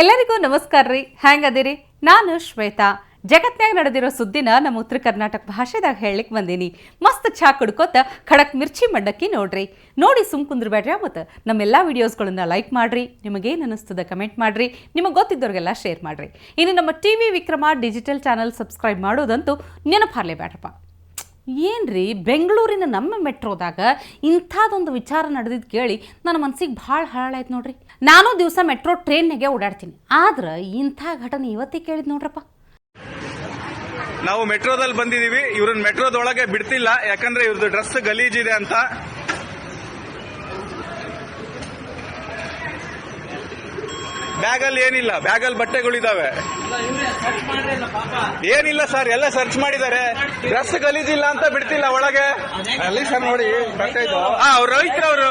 ಎಲ್ಲರಿಗೂ ನಮಸ್ಕಾರ ರೀ. ಹ್ಯಾಂಗದಿರಿ? ನಾನು ಶ್ವೇತಾ. ಜಗತ್ನಾಗ ನಡೆದಿರೋ ಸುದ್ದಿನ ನಮ್ಮ ಉತ್ತರ ಕರ್ನಾಟಕ ಭಾಷೆದಾಗ ಹೇಳಲಿಕ್ಕೆ ಬಂದೀನಿ. ಮಸ್ತ್ ಚಾ ಕುಡ್ಕೋತ ಖಡಕ್ ಮಿರ್ಚಿ ಮಂಡಕ್ಕಿ ನೋಡ್ರಿ. ನೋಡಿ ಸುಮ್ ಕುಂದ್ರಬೇಡ್ರಿ ಮತ್ತು ನಮ್ಮೆಲ್ಲ ವಿಡಿಯೋಸ್ಗಳನ್ನ ಲೈಕ್ ಮಾಡ್ರಿ ನಿಮಗೇನು ಅನ್ನಿಸ್ತದ ಕಮೆಂಟ್ ಮಾಡ್ರಿ, ನಿಮಗೆ ಗೊತ್ತಿದ್ದವ್ರಿಗೆಲ್ಲ ಶೇರ್ ಮಾಡ್ರಿ. ಇನ್ನು ನಮ್ಮ T V Vikrama digital channel subscribe ಮಾಡೋದಂತೂ ನೆನಪಾರ್ಲೇಬೇಡ್ರಪ್ಪ. ಏನ್ರಿ? ಬೆಂಗಳೂರಿನ ನಮ್ಮ ಮೆಟ್ರೋದಾಗ ಇಂಥದೊಂದು ವಿಚಾರ ನಡೆದಿದ್ದು ಕೇಳಿ ನನ್ನ ಮನ್ಸಿಗೆ ಭಾಳ ಹಾಳಾಯ್ತು ನೋಡ್ರಿ. ನಾನು ದಿವಸ ಮೆಟ್ರೋ ಟ್ರೈನ್ನಾಗೆ ಓಡಾಡ್ತೀನಿ. ಆದ್ರೆ ಇಂಥ ಘಟನೆ ಇವತ್ತೇ ಕೇಳಿದ್ ನೋಡ್ರಪ್ಪ. ನಾವು ಮೆಟ್ರೋದಲ್ಲಿ ಬಂದಿದೀವಿ. ಇವ್ರನ್ನ ಮೆಟ್ರೋದೊಳಗೆ ಬಿಡ್ತಿಲ್ಲ. ಯಾಕಂದ್ರೆ ಇವ್ರದ್ದು ಡ್ರೆಸ್ ಗಲೀಜಿದೆ ಅಂತ. ಬ್ಯಾಗಲ್ಲಿ ಏನಿಲ್ಲ ಬ್ಯಾಗಲ್ಲಿ ಬಟ್ಟೆಗಳಿದಾವೆ. ಏನಿಲ್ಲ ಸರ್ ಎಲ್ಲ ಸರ್ಚ್ ಮಾಡಿದ್ದಾರೆ. ಡ್ರೆಸ್ ಗಲೀಜಿಲ್ಲ ಅಂತ ಬಿಡ್ತಿಲ್ಲ ಒಳಗೆ. ಅಲ್ಲಿ ಸರ್ ನೋಡಿ ಬಟ್ಟೆ ಇದು ಹಾ ಅವ್ರು ರೈತರವ್ರು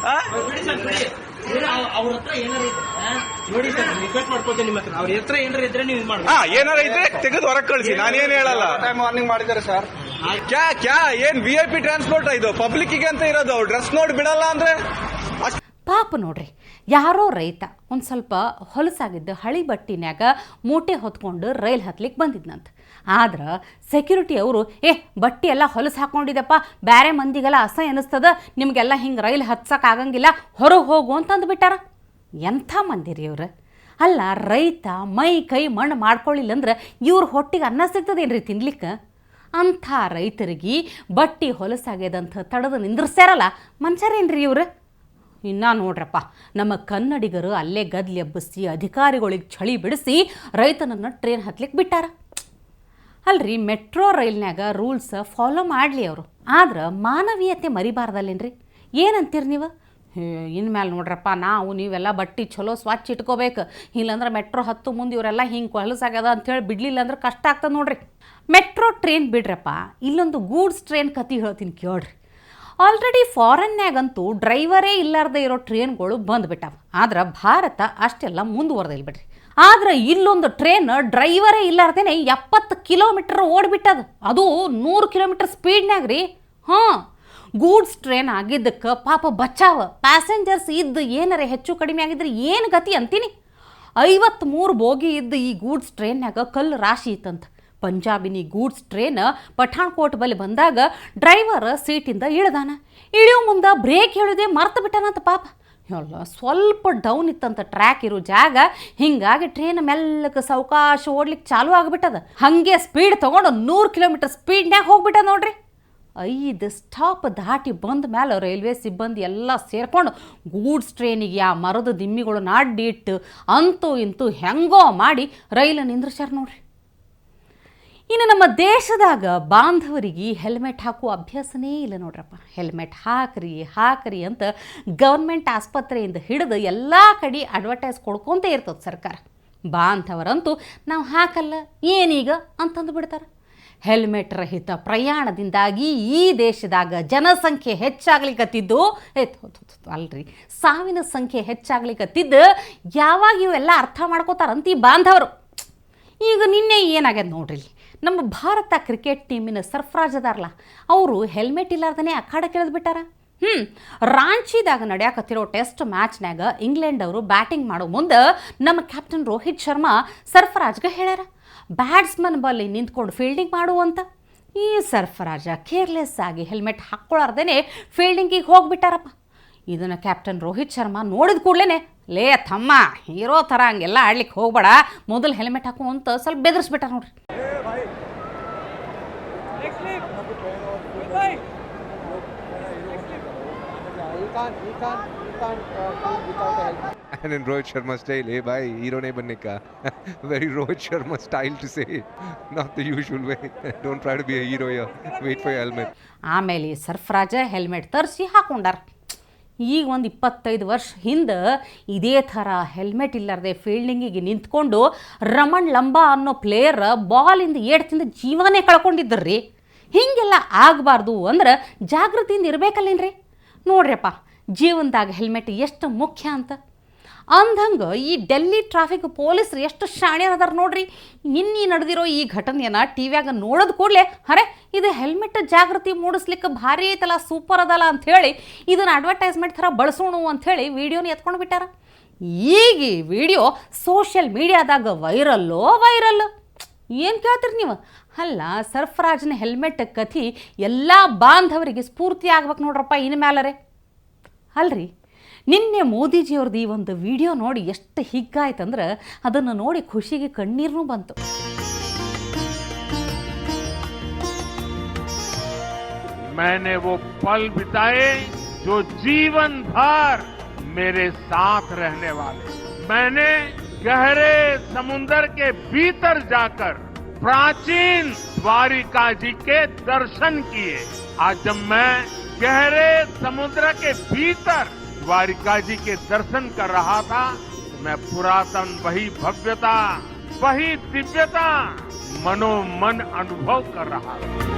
ಬಿಡಿ ಸರ್ ಬಿಡಿ ಏನು ಅವ್- ಅವ್ರ ಹತ್ರ ಏನಾರ ಇದ್ರೆ ನೋಡಿ ಸರ್ ರಿಕ್ವೆಸ್ಟ್ ಮಾಡ್ಕೊತೀನಿ ನಿಮ್ಮ ಹತ್ರ. ಅವ್ರ ಹತ್ರ ಏನಾರ ಇದ್ರೆ ನೀವು ಇದು ಮಾಡ್ಬೇಕು ಹಾ ಏನಾರ ಇದ್ರೆ ತೆಗೆದು ಹೊರಗೆ ಕಳಿಸಿ. ನಾನೇನು ಹೇಳಲ್ಲ. ವಾರ್ನಿಂಗ್ ಮಾಡಿದ್ದಾರೆ ಸರ್ ಕ್ಯಾ ಕ್ಯಾ ಏನ್ ವಿ ಐ ಪಿ ಟ್ರಾನ್ಸ್ಪೋರ್ಟ್ ಇದು? ಪಬ್ಲಿಕ್ ಅಂತ ಇರೋದು ಡ್ರೆಸ್ ನೋಡಿ ಬಿಡಲ್ಲ ಅಂದ್ರೆ? ಅಷ್ಟ್- ಪಾಪ ನೋಡ್ರಿ ಯಾರೋ ರೈತ ಒಂದು ಸ್ವಲ್ಪ ಹೊಲಸಾಗಿದ್ದ ಹಳಿ ಬಟ್ಟಿನ್ಯಾಗ ಮೂಟೆ ಹೊತ್ಕೊಂಡು ರೈಲ್ ಹತ್ಲಿಕ್ಕೆ ಬಂದಿದ್ನಂತ. ಆದ್ರೆ ಸೆಕ್ಯೂರಿಟಿ ಅವರು, ಏ, ಬಟ್ಟಿ ಎಲ್ಲ ಹೊಲಸು ಹಾಕೊಂಡಿದಪ್ಪ ಬೇರೆ ಮಂದಿಗೆಲ್ಲ ಅಸಹ್ಯ ಅನ್ನಿಸ್ತದ, ನಿಮಗೆಲ್ಲ ಹಿಂಗೆ ರೈಲ್ ಹತ್ಸಕ್ಕೆ ಆಗಂಗಿಲ್ಲ, ಹೊರಗೆ ಹೋಗು ಅಂತ ಅಂದ್ಬಿಟ್ಟಾರ ಎಂಥ ಮಂದಿರಿ ಇವ್ರು? ಅಲ್ಲ, ರೈತ ಮೈ ಕೈ ಮಣ್ಣು ಮಾಡ್ಕೊಳ್ಳಿಲ್ಲ ಅಂದ್ರೆ ಇವ್ರ ಹೊಟ್ಟಿಗೆ ಅನ್ನ ಸಿಗ್ತದೇನ್ರಿ ತಿನ್ಲಿಕ್ಕೆ? ಅಂಥ ರೈತರಿಗೆ ಬಟ್ಟಿ ಹೊಲಸಾಗ್ಯದಂಥ ತಡೆದು ನಿಂದ್ರಿಸ್ಯಾರಲ್ಲ ಮನುಷ್ಯರೇನ್ರಿ ಇವ್ರು? ಇನ್ನೂ ನೋಡ್ರಪ್ಪ, ನಮ್ಮ ಕನ್ನಡಿಗರು ಅಲ್ಲೇ ಗದ್ಲಿ ಎಬ್ಬಿಸಿ ಅಧಿಕಾರಿಗಳಿಗೆ ಚಳಿ ಬಿಡಿಸಿ ರೈತನನ್ನು ಟ್ರೈನ್ ಹತ್ಲಿಕ್ಕೆ ಬಿಟ್ಟಾರ. ಅಲ್ರಿ ಮೆಟ್ರೋ ರೈಲ್ನ್ಯಾಗ ರೂಲ್ಸ್ ಫಾಲೋ ಮಾಡಲಿ ಅವರು. ಆದ್ರೆ ಮಾನವೀಯತೆ ಮರಿಬಾರ್ದಲ್ಲೇನ್ರಿ? ಏನಂತೀರಿ ನೀವು? ಇನ್ಮೇಲೆ ನೋಡ್ರಪ್ಪ, ನಾವು ನೀವೆಲ್ಲ ಬಟ್ಟೆ ಚಲೋ ಸ್ವಚ್ಛ ಇಟ್ಕೋಬೇಕು. ಇಲ್ಲಾಂದ್ರೆ ಮೆಟ್ರೋ ಹತ್ತು ಮುಂದೆ ಇವರೆಲ್ಲ ಹಿಂಗೆ ಹೊಲಸಾಗ್ಯದ ಅಂಥೇಳಿ ಬಿಡಲಿಲ್ಲ ಅಂದ್ರೆ ಕಷ್ಟ ಆಗ್ತದೆ ನೋಡ್ರಿ. ಮೆಟ್ರೋ ಟ್ರೈನ್ ಬಿಡ್ರಪ್ಪ, ಇಲ್ಲೊಂದು ಗೂಡ್ಸ್ ಟ್ರೈನ್ ಕತಿ ಹೇಳ್ತೀನಿ ಕೇಳ್ರಿ. ಆಲ್ರೆಡಿ ಫಾರಿನ್ನ್ಯಾಗಂತೂ ಡ್ರೈವರೇ ಇಲ್ಲಾರ್ದೇ ಇರೋ ಟ್ರೈನ್ಗಳು ಬಂದ್ಬಿಟ್ಟಾವ. ಆದ್ರೆ ಭಾರತ ಅಷ್ಟೆಲ್ಲ ಮುಂದುವರೆದಿಲ್ಲ ಬಿಡ್ರಿ. ಆದ್ರೆ ಇಲ್ಲೊಂದು ಟ್ರೈನ್ ಡ್ರೈವರೇ ಇಲ್ಲಾರ್ದೇನೆ ಎಪ್ಪತ್ತು ಕಿಲೋಮೀಟರ್ ಓಡ್ಬಿಟ್ಟದ. ಅದು ನೂರು ಕಿಲೋಮೀಟರ್ ಸ್ಪೀಡ್ನಾಗ ರೀ. ಹಾಂ, ಗೂಡ್ಸ್ ಟ್ರೈನ್ ಆಗಿದ್ದಕ್ಕೆ ಪಾಪ ಬಚಾವ. ಪ್ಯಾಸೆಂಜರ್ಸ್ ಇದ್ದು ಏನಾರ ಹೆಚ್ಚು ಕಡಿಮೆ ಆಗಿದ್ರೆ ಏನು ಗತಿ ಅಂತೀನಿ? ಐವತ್ತ್ಮೂರು ಬೋಗಿ ಇದ್ದ ಈ ಗೂಡ್ಸ್ ಟ್ರೈನ್ಯಾಗ ಕಲ್ಲು ರಾಶಿ ಇತ್ತಂತ. ಪಂಜಾಬಿನಿ ಗೂಡ್ಸ್ ಟ್ರೈನ್ ಪಠಾಣ್ಕೋಟ್ ಬಳಿ ಬಂದಾಗ ಡ್ರೈವರ್ ಸೀಟಿಂದ ಇಳ್ದಾನ. ಇಳಿಯೋ ಮುಂದೆ ಬ್ರೇಕ್ ಹೇಳಿದೆ, ಮರ್ತು ಬಿಟ್ಟನಂತ ಪಾಪ. ಎಲ್ಲ ಸ್ವಲ್ಪ ಡೌನ್ ಇತ್ತಂತ ಟ್ರ್ಯಾಕ್ ಇರೋ ಜಾಗ, ಹಿಂಗಾಗಿ ಟ್ರೈನ್ ಮೆಲ್ಲಕ್ಕೆ ಸಾವಕಾಶ ಓಡ್ಲಿಕ್ಕೆ ಚಾಲು ಆಗಿಬಿಟ್ಟದ. ಹಾಗೆ ಸ್ಪೀಡ್ ತೊಗೊಂಡು ನೂರು ಕಿಲೋಮೀಟರ್ ಸ್ಪೀಡ್ನ್ಯಾಗ ಹೋಗ್ಬಿಟ್ಟ ನೋಡ್ರಿ. ಐದು ಸ್ಟಾಪ್ ದಾಟಿ ಬಂದ ಮೇಲೆ ರೈಲ್ವೆ ಸಿಬ್ಬಂದಿ ಎಲ್ಲ ಸೇರ್ಕೊಂಡು ಗೂಡ್ಸ್ ಟ್ರೈನಿಗೆ ಆ ಮರದ ದಿಮ್ಮಿಗಳು ನಾಡ್ಡಿಟ್ಟು ಅಂತೂ ಇಂತೂ ಹೆಂಗೋ ಮಾಡಿ ರೈಲ ನಿಂದ್ರಿಸ್ಯಾರ ನೋಡ್ರಿ. ನಮ್ಮ ದೇಶದಾಗ ಬಾಂಧವರಿಗೆ ಹೆಲ್ಮೆಟ್ ಹಾಕುವ ಅಭ್ಯಾಸನೇ ಇಲ್ಲ ನೋಡ್ರಪ್ಪ. ಹೆಲ್ಮೆಟ್ ಹಾಕ್ರಿ ಹಾಕ್ರಿ ಅಂತ ಗೌರ್ಮೆಂಟ್ ಆಸ್ಪತ್ರೆಯಿಂದ ಹಿಡಿದು ಎಲ್ಲ ಕಡೆ ಅಡ್ವರ್ಟೈಸ್ ಕೊಡ್ಕೊಂತ ಇರ್ತದೆ ಸರ್ಕಾರ. ಬಾಂಧವರಂತೂ ನಾವು ಹಾಕಲ್ಲ, ಏನೀಗ ಅಂತಂದು ಬಿಡ್ತಾರೆ. ಹೆಲ್ಮೆಟ್ ರಹಿತ ಪ್ರಯಾಣದಿಂದಾಗಿ ಈ ದೇಶದಾಗ ಜನಸಂಖ್ಯೆ ಹೆಚ್ಚಾಗ್ಲಿಕ್ಕತ್ತಿದ್ದು ಅಲ್ರಿ. ಸಾವಿನ ಸಂಖ್ಯೆ ಹೆಚ್ಚಾಗ್ಲಿಕ್ಕತ್ತಿದ್ದು ಯಾವಾಗ ಇವೆಲ್ಲ ಅರ್ಥ ಮಾಡ್ಕೋತಾರಂತ ಈ ಬಾಂಧವರು. ಈಗ ನಿನ್ನೆ ಏನಾಗ್ಯದ ನೋಡ್ರಿ. ನಮ್ಮ ಭಾರತ ಕ್ರಿಕೆಟ್ ಟೀಮಿನ ಸರ್ಫರಾಜ್ ಅದಾರಲ್ಲ ಅವರು ಹೆಲ್ಮೆಟ್ ಇಲ್ಲಾರ್ದೇ ಅಖಾಡಕ್ಕೆ ಇಳಿದ್ಬಿಟ್ಟಾರ ಹ್ಞೂ ರಾಂಚಿದಾಗ ನಡೆಯಾಕತ್ತಿರೋ ಟೆಸ್ಟ್ ಮ್ಯಾಚ್ನ್ಯಾಗ ಇಂಗ್ಲೆಂಡ್ ಅವರು ಬ್ಯಾಟಿಂಗ್ ಮಾಡೋ ಮುಂದೆ ನಮ್ಮ ಕ್ಯಾಪ್ಟನ್ ರೋಹಿತ್ ಶರ್ಮಾ ಸರ್ಫರಾಜ್ಗೆ ಹೇಳ್ಯಾರ, ಬ್ಯಾಟ್ಸ್ಮನ್ ಬಲ್ಲಿ ನಿಂತ್ಕೊಂಡು ಫೀಲ್ಡಿಂಗ್ ಮಾಡು ಅಂತ. ಈ ಸರ್ಫರಾಜ ಕೇರ್ಲೆಸ್ ಆಗಿ ಹೆಲ್ಮೆಟ್ ಹಾಕ್ಕೊಳಾರ್ದೇ ಫೀಲ್ಡಿಂಗಿಗೆ ಹೋಗ್ಬಿಟ್ಟಾರಪ್ಪ. ಇದನ್ನು ಕ್ಯಾಪ್ಟನ್ ರೋಹಿತ್ ಶರ್ಮಾ ನೋಡಿದ ಕೂಡಲೇ ಲೇ ತಮ್ಮ, ಹೀರೋ ಥರ ಹಂಗೆಲ್ಲ ಆಡ್ಲಿಕ್ಕೆ ಹೋಗ್ಬೇಡ, ಮೊದಲು ಹೆಲ್ಮೆಟ್ ಹಾಕು ಅಂತ ಸ್ವಲ್ಪ ಬೆದರಿಸ್ಬಿಟ್ಟಾರ ನೋಡ್ರಿ. You uh. And in Rohit Sharma style, hey bhai, hero nahi banne ka. Very Rohit Sharma style to say, not the usual way. Don't try to be a hero here. Wait for your helmet. ಆಮೇಲೆ ಸರ್ಫರಾಜ helmet ತರಿಸಿ ಹಾಕೊಂಡಾರ ಈಗ ಒಂದು ಇಪ್ಪತ್ತೈದು ವರ್ಷ ಹಿಂದೆ ಇದೇ ಥರ helmet ಇಲ್ಲಾರ್ದೆ ಫೀಲ್ಡಿಂಗಿಗೆ ನಿಂತ್ಕೊಂಡು ರಮಣ್ ಲಂಬಾ ಅನ್ನೋ ಪ್ಲೇಯರ್ ಬಾಲಿಂದ ಏಡ್ತಿಂದ ಜೀವನೇ ಕಳ್ಕೊಂಡಿದ್ದರ್ರಿ ಹೀಗೆಲ್ಲ ಆಗಬಾರ್ದು ಅಂದ್ರೆ ಜಾಗೃತಿಯಿಂದ ಇರಬೇಕಲ್ಲೇನ್ರಿ? ನೋಡ್ರಿಯಪ್ಪ ಜೀವನದಾಗ ಹೆಲ್ಮೆಟ್ ಎಷ್ಟು ಮುಖ್ಯ ಅಂತ. ಅಂದಂಗೆ ಈ ಡೆಲ್ಲಿ ಟ್ರಾಫಿಕ್ ಪೊಲೀಸರು ಎಷ್ಟು ಶಾಣೆ ಅದಾರ ನೋಡ್ರಿ. ನಿನ್ನೆ ನಡೆದಿರೋ ಈ ಘಟನೆಯನ್ನು ಟಿ ವ್ಯಾಗ ನೋಡೋದು ಕೂಡಲೇ ಅರೆ ಇದು ಹೆಲ್ಮೆಟ್ ಜಾಗೃತಿ ಮೂಡಿಸ್ಲಿಕ್ಕೆ ಭಾರಿ ಐತಲ್ಲ ಸೂಪರ್ ಅದಲ್ಲ ಅಂಥೇಳಿ, ಇದನ್ನು ಅಡ್ವರ್ಟೈಸ್ಮೆಂಟ್ ಥರ ಬಳಸೋಣ ಅಂಥೇಳಿ ವಿಡಿಯೋನ ಎತ್ಕೊಂಡು ಬಿಟ್ಟಾರ. ಈಗ ಈ ವಿಡಿಯೋ ಸೋಷಿಯಲ್ ಮೀಡಿಯಾದಾಗ ವೈರಲ್ಲೋ ವೈರಲ್ಲು. ಏನು ಕೇಳ್ತೀರಿ ನೀವು ಅಲ್ಲ ಸರ್ಫರಾಜ್ನ ಹೆಲ್ಮೆಟ್ ಕಥಿ ಎಲ್ಲ ಬಾಂಧವರಿಗೆ ಸ್ಫೂರ್ತಿ ಆಗ್ಬೇಕು ನೋಡ್ರಪ್ಪ ಇನ್ನು ಮ್ಯಾಲರೆ ಅಲ್ರಿ ನಿನ್ನೆ ಮೋದಿಜಿಯವ್ರದ್ದು ಈ ಒಂದು ವಿಡಿಯೋ ನೋಡಿ ಎಷ್ಟು ಹಿಗ್ಗಾಯ್ತಂದ್ರೆ ಅದನ್ನು ನೋಡಿ ಖುಷಿಗೆ ಕಣ್ಣೀರ್ನೂ ಬಂತು मैंने वो पल बिताए जो जीवन भर मेरे साथ रहने वाले मैंने गहरे समुन्दर के भीतर जाकर प्राचीन द्वारिका जी के दर्शन किए आज जब मैं गहरे समुद्र के भीतर द्वारिका जी के दर्शन कर रहा था तो मैं पुरातन वही भव्यता वही दिव्यता मनोमन अनुभव कर रहा था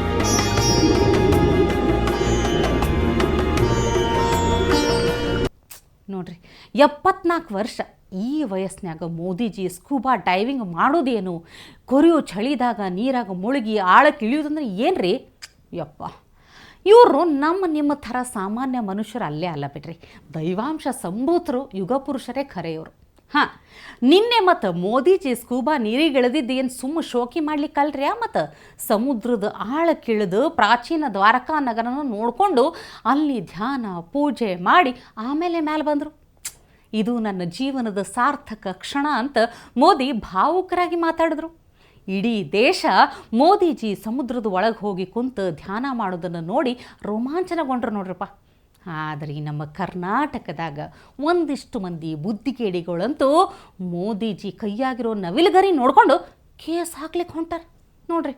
ನೋಡ್ರಿ ಎಪ್ಪತ್ನಾಲ್ಕು ವರ್ಷ ಈ ವಯಸ್ಸಿನಾಗ ಮೋದಿಜಿ ಸ್ಕೂಬಾ ಡೈವಿಂಗ್ ಮಾಡೋದೇನು? ಕೊರಿಯೋ ಚಳಿದಾಗ ನೀರಾಗ ಮುಳುಗಿ ಆಳಕ್ಕೆ ಇಳಿಯೋದಂದ್ರೆ ರೀ ಯಪ್ಪ. ಇವರು ನಮ್ಮ ನಿಮ್ಮ ಥರ ಸಾಮಾನ್ಯ ಮನುಷ್ಯರು ಅಲ್ಲೇ ಅಲ್ಲ ಬಿಡ್ರಿ. ದೈವಾಂಶ ಸಂಭೂತರು, ಯುಗ ಪುರುಷರೇ ಖರೆಯವರು ಹಾಂ, ನಿನ್ನೆ ಮತ್ತು ಮೋದಿಜಿ ಸ್ಕೂಬಾ ನೀರಿಗೆ ಇಳಿದಿದ್ದು ಏನು ಸುಮ್ಮ ಶೋಕಿ ಮಾಡ್ಲಿಕ್ಕಲ್ರಿ? ಮತ್ತು ಸಮುದ್ರದ ಆಳಕ್ಕಿಳಿದು ಪ್ರಾಚೀನ ದ್ವಾರಕಾ ನಗರನ ನೋಡಿಕೊಂಡು ಅಲ್ಲಿ ಧ್ಯಾನ, ಪೂಜೆ ಮಾಡಿ ಆಮೇಲೆ ಮೇಲೆ ಬಂದರು. ಇದು ನನ್ನ ಜೀವನದ ಸಾರ್ಥಕ ಕ್ಷಣ ಅಂತ ಮೋದಿ ಭಾವುಕರಾಗಿ ಮಾತಾಡಿದ್ರು. ಇಡೀ ದೇಶ ಮೋದಿಜಿ ಸಮುದ್ರದ ಒಳಗೆ ಹೋಗಿ ಕುಂತು ಧ್ಯಾನ ಮಾಡೋದನ್ನು ನೋಡಿ ರೋಮಾಂಚನಗೊಂಡ್ರು ನೋಡ್ರಪ್ಪ. ಆದರೆ ಈ ನಮ್ಮ ಕರ್ನಾಟಕದಾಗ ಒಂದಿಷ್ಟು ಮಂದಿ ಬುದ್ಧಿಗೇಡಿಗಳಂತೂ ಮೋದಿಜಿ ಕೈಯಾಗಿರೋ ನವಿಲುಗರಿ ನೋಡಿಕೊಂಡು ಕೇಸ್ ಹಾಕ್ಲಿಕ್ಕೆ ಹೊಂಟಾರ. ನೋಡ್ರಿ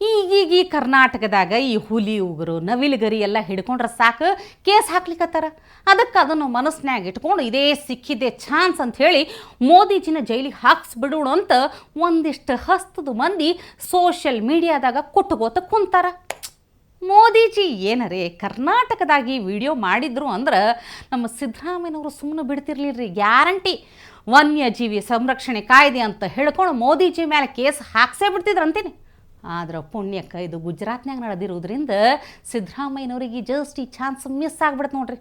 ಈಗೀಗ ಈ ಕರ್ನಾಟಕದಾಗ ಈ ಹುಲಿ, ಉಗುರು ನವಿಲುಗರಿ ಎಲ್ಲ ಹಿಡ್ಕೊಂಡ್ರೆ ಸಾಕು, ಕೇಸ್ ಹಾಕ್ಲಿಕ್ಕತ್ತಾರ ಅದಕ್ಕೆ ಅದನ್ನು ಮನಸ್ಸಿನಾಗ ಇಟ್ಕೊಂಡು ಇದೇ ಸಿಕ್ಕಿದ್ದೆ ಚಾನ್ಸ್ ಅಂತ ಹೇಳಿ ಮೋದಿಜಿನ ಜೈಲಿಗೆ ಹಾಕ್ಸ್ಬಿಡೋಣ ಅಂತ ಒಂದಿಷ್ಟು ಹಸ್ತದ ಮಂದಿ ಸೋಷಿಯಲ್ ಮೀಡಿಯಾದಾಗ ಕೊಟ್ಟುಗೋತ ಕುಂತಾರ. ಮೋದಿಜಿ ಏನರೇ ಕರ್ನಾಟಕದಾಗಿ ವಿಡಿಯೋ ಮಾಡಿದ್ರು ಅಂದ್ರೆ ನಮ್ಮ ಸಿದ್ದರಾಮಯ್ಯನವರು ಸುಮ್ಮನೆ ಬಿಡ್ತಿರ್ಲಿಲ್ರಿ ಗ್ಯಾರಂಟಿ. ವನ್ಯಜೀವಿ ಸಂರಕ್ಷಣೆ ಕಾಯ್ದೆ ಅಂತ ಹೇಳ್ಕೊಂಡು ಮೋದಿಜಿ ಮೇಲೆ ಕೇಸ್ ಹಾಕ್ಸೇ ಬಿಡ್ತಿದ್ರು ಅಂತೀನಿ ಆದ್ರೆ ಪುಣ್ಯಕ್ಕೆ ಇದು ಗುಜರಾತ್ನಾಗ ನಡೆದಿರೋದ್ರಿಂದ ಸಿದ್ದರಾಮಯ್ಯನವ್ರಿಗೆ ಜಸ್ಟ್ ಈ ಚಾನ್ಸ್ ಮಿಸ್ ಆಗ್ಬಿಡ್ತು ನೋಡ್ರಿ.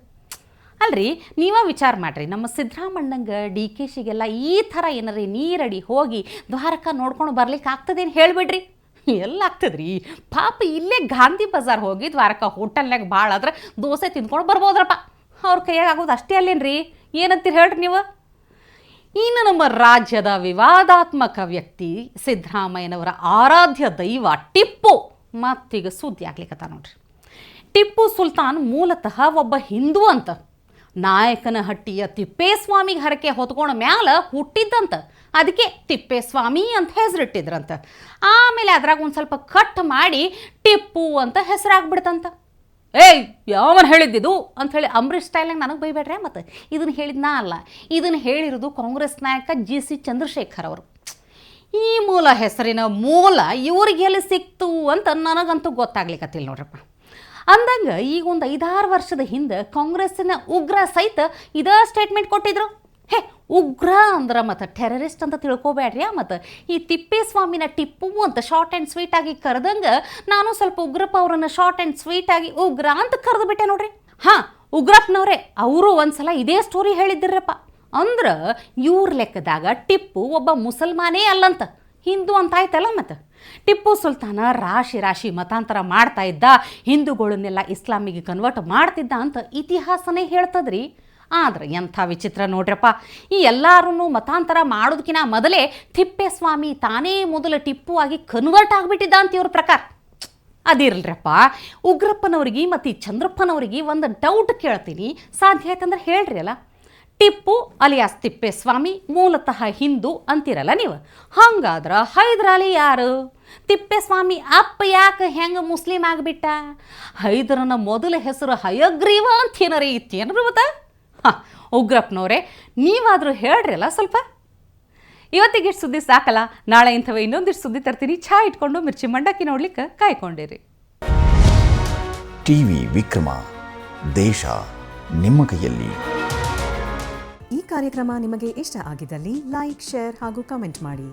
ಅಲ್ರಿ, ನೀವ ವಿಚಾರ ಮಾಡ್ರಿ, ನಮ್ಮ ಸಿದ್ದರಾಮಣ್ಣಂಗೆ ಡಿ ಕೆ ಶಿಗೆಲ್ಲ ಈ ಥರ ಏನಾರಿ ನೀರಡಿ ಹೋಗಿ ದ್ವಾರಕ ನೋಡ್ಕೊಂಡು ಬರ್ಲಿಕ್ಕೆ ಆಗ್ತದೇನು ಹೇಳಿಬಿಡ್ರಿ. ಎಲ್ಲ ಆಗ್ತದ್ರಿ. ಪಾಪ ಇಲ್ಲೇ ಗಾಂಧಿ ಬಜಾರ್ ಹೋಗಿ ದ್ವಾರಕ ಹೋಟೆಲ್ನಾಗ ಭಾಳ ಆದ್ರೆ ದೋಸೆ ತಿಂದ್ಕೊಂಡು ಬರ್ಬೋದ್ರಪ್ಪ. ಅವ್ರ ಕೈಯಾಗ ಆಗೋದು ಅಷ್ಟೇ ಅಲ್ಲೇನ್ರಿ? ಏನಂತೀರಿ ಹೇಳ್ರಿ ನೀವು? ಇನ್ನು ನಮ್ಮ ರಾಜ್ಯದ ವಿವಾದಾತ್ಮಕ ವ್ಯಕ್ತಿ ಸಿದ್ದರಾಮಯ್ಯನವರ ಆರಾಧ್ಯ ದೈವ ಟಿಪ್ಪು ಮತ್ತೀಗ ಸುದ್ದಿ ಆಗ್ಲಿಕ್ಕತ್ತ ನೋಡ್ರಿ. ಟಿಪ್ಪು ಸುಲ್ತಾನ್ ಮೂಲತಃ ಒಬ್ಬ ಹಿಂದೂ ಅಂತ. ನಾಯಕನಹಟ್ಟಿಯ ತಿಪ್ಪೇಸ್ವಾಮಿಗೆ ಹರಕೆ ಹೊತ್ಕೊಂಡ ಮ್ಯಾಲ ಹುಟ್ಟಿದ್ದಂತ. ಅದಕ್ಕೆ ತಿಪ್ಪೇಸ್ವಾಮಿ ಅಂತ ಹೆಸರಿಟ್ಟಿದ್ರಂತ. ಆಮೇಲೆ ಅದ್ರಾಗ ಒಂದು ಸ್ವಲ್ಪ ಕಟ್ ಮಾಡಿ ಟಿಪ್ಪು ಅಂತ ಹೆಸರಾಗ್ಬಿಡ್ತಂತ. ಏಯ್, ಯಾವನ್ ಹೇಳಿದ್ದಿದು? ಅಂಥೇಳಿ ಅಂಬರೀಷ್ ಸ್ಟೈಲಾಗ ನನಗೆ ಬೈಬೇಡ್ರೆ ಮತ್ತು. ಇದನ್ನು ಹೇಳಿದ್ದು ನಾ ಅಲ್ಲ. ಇದನ್ನು ಹೇಳಿರೋದು ಕಾಂಗ್ರೆಸ್ ನಾಯಕ ಜಿ ಸಿ ಚಂದ್ರಶೇಖರ್ ಅವರು. ಈ ಮೂಲ ಹೆಸರಿನ ಮೂಲ ಇವ್ರಿಗೆ ಎಲ್ಲಿ ಸಿಕ್ತು ಅಂತ ನನಗಂತೂ ಗೊತ್ತಾಗ್ಲಿಕ್ಕತ್ತಿಲ್ಲ ನೋಡ್ರಪ್ಪ. ಅಂದಂಗೆ ಈಗ ಒಂದು ಐದಾರು ವರ್ಷದ ಹಿಂದೆ ಕಾಂಗ್ರೆಸ್ಸಿನ ಉಗ್ರ ಸಹಿತ ಇದೇ ಸ್ಟೇಟ್ಮೆಂಟ್ ಕೊಟ್ಟಿದ್ರು. ಹೇ, ಉಗ್ರ ಅಂದ್ರೆ ಮತ್ತು ಟೆರರಿಸ್ಟ್ ಅಂತ ತಿಳ್ಕೊಬೇಡ್ರಿ ಮತ್ತು ಈ ತಿಪ್ಪೇಸ್ವಾಮಿನ ಟಿಪ್ಪು ಅಂತ ಶಾರ್ಟ್ ಆ್ಯಂಡ್ ಆಗಿ ಕರೆದಂಗೆ ನಾನು ಸ್ವಲ್ಪ ಉಗ್ರಪ್ಪ ಅವರನ್ನ ಶಾರ್ಟ್ ಆ್ಯಂಡ್ ಆಗಿ ಉಗ್ರ ಅಂತ ಕರೆದು ಬಿಟ್ಟೆ ನೋಡ್ರಿ. ಹಾಂ, ಉಗ್ರಪ್ಪನವ್ರೆ, ಅವರು ಒಂದ್ಸಲ ಇದೇ ಸ್ಟೋರಿ ಹೇಳಿದ್ದಿರಪ್ಪ. ಅಂದ್ರೆ ಇವ್ರ ಲೆಕ್ಕದಾಗ ಟಿಪ್ಪು ಒಬ್ಬ ಮುಸಲ್ಮಾನೇ ಅಲ್ಲಂತ. ಹಿಂದೂ ಅಂತ ಆಯ್ತಲ್ಲ ಮತ್ತು ಟಿಪ್ಪು ಸುಲ್ತಾನ ರಾಶಿ ರಾಶಿ ಮತಾಂತರ ಮಾಡ್ತಾ ಇದ್ದ, ಹಿಂದೂಗಳನ್ನೆಲ್ಲ ಇಸ್ಲಾಮಿಗೆ ಕನ್ವರ್ಟ್ ಮಾಡ್ತಿದ್ದ ಅಂತ ಇತಿಹಾಸನೇ ಹೇಳ್ತದ್ರಿ. ಆದ್ರೆ ಎಂಥ ವಿಚಿತ್ರ ನೋಡ್ರಪ್ಪ. ಈ ಎಲ್ಲರೂ ಮತಾಂತರ ಮಾಡೋದಕ್ಕಿಂತ ಮೊದಲೇ ತಿಪ್ಪೇಸ್ವಾಮಿ ತಾನೇ ಮೊದಲ ಟಿಪ್ಪು ಆಗಿ ಕನ್ವರ್ಟ್ ಆಗಿಬಿಟ್ಟಿದ್ದ ಅಂತ ಇವ್ರ ಪ್ರಕಾರ. ಅದಿರಲ್ರಪ್ಪ. ಉಗ್ರಪ್ಪನವ್ರಿಗೆ ಮತ್ತು ಈ ಚಂದ್ರಪ್ಪನವ್ರಿಗೆ ಒಂದು ಡೌಟ್ ಕೇಳ್ತೀನಿ. ಸಾಧ್ಯ ಆಯ್ತಂದ್ರೆ ಹೇಳ್ರಿ ಅಲ್ಲ. ಟಿಪ್ಪು ಅಲಿಯಾಸ್ ತಿಪ್ಪೇಸ್ವಾಮಿ ಮೂಲತಃ ಹಿಂದೂ ಅಂತಿರಲ್ಲ ನೀವು. ಹಂಗಾದ್ರೆ ಹೈದರಾಲಿ ಯಾರು? ತಿಪ್ಪೇಸ್ವಾಮಿ ಅಪ್ಪ ಯಾಕೆ ಹೆಂಗೆ ಮುಸ್ಲಿಂ ಆಗಿಬಿಟ್ಟ? ಹೈದರನ ಮೊದಲ ಹೆಸರು ಹಯಗ್ರೀವ ಅಂತ ಏನಾರ ಇತ್ತೇನ್ರಿ ಮತ್ತ? ಹಾಂ ಉಗ್ರಪ್ಪನವ್ರೆ ನೀವಾದರೂ ಹೇಳ್ರಲ್ಲ ಸ್ವಲ್ಪ? ಇವತ್ತಿಗಿಷ್ಟು ಸುದ್ದಿ ಸಾಕಲ್ಲ ನಾಳೆ ಇಂಥವೇ ಇನ್ನೊಂದಿಷ್ಟು ಸುದ್ದಿ ತರ್ತೀನಿ. ಚಾ ಇಟ್ಕೊಂಡು ಮಿರ್ಚಿ ಮಂಡಕ್ಕಿ ನೋಡ್ಲಿಕ್ಕೆ ಕಾಯ್ಕೊಂಡಿರಿ. ಟಿವಿ ವಿಕ್ರಮ ದೇಶ ನಿಮ್ಮ ಕೈಯಲ್ಲಿ. ಈ ಕಾರ್ಯಕ್ರಮ ನಿಮಗೆ ಇಷ್ಟ ಆಗಿದ್ದಲ್ಲಿ ಲೈಕ್ ಶೇರ್ ಹಾಗೂ ಕಮೆಂಟ್ ಮಾಡಿ.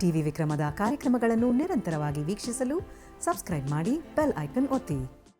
ಟಿವಿ ವಿಕ್ರಮದ ಕಾರ್ಯಕ್ರಮಗಳನ್ನು ನಿರಂತರವಾಗಿ ವೀಕ್ಷಿಸಲು ಸಬ್ಸ್ಕ್ರೈಬ್ ಮಾಡಿ ಬೆಲ್ ಐಕನ್ ಒತ್ತಿ.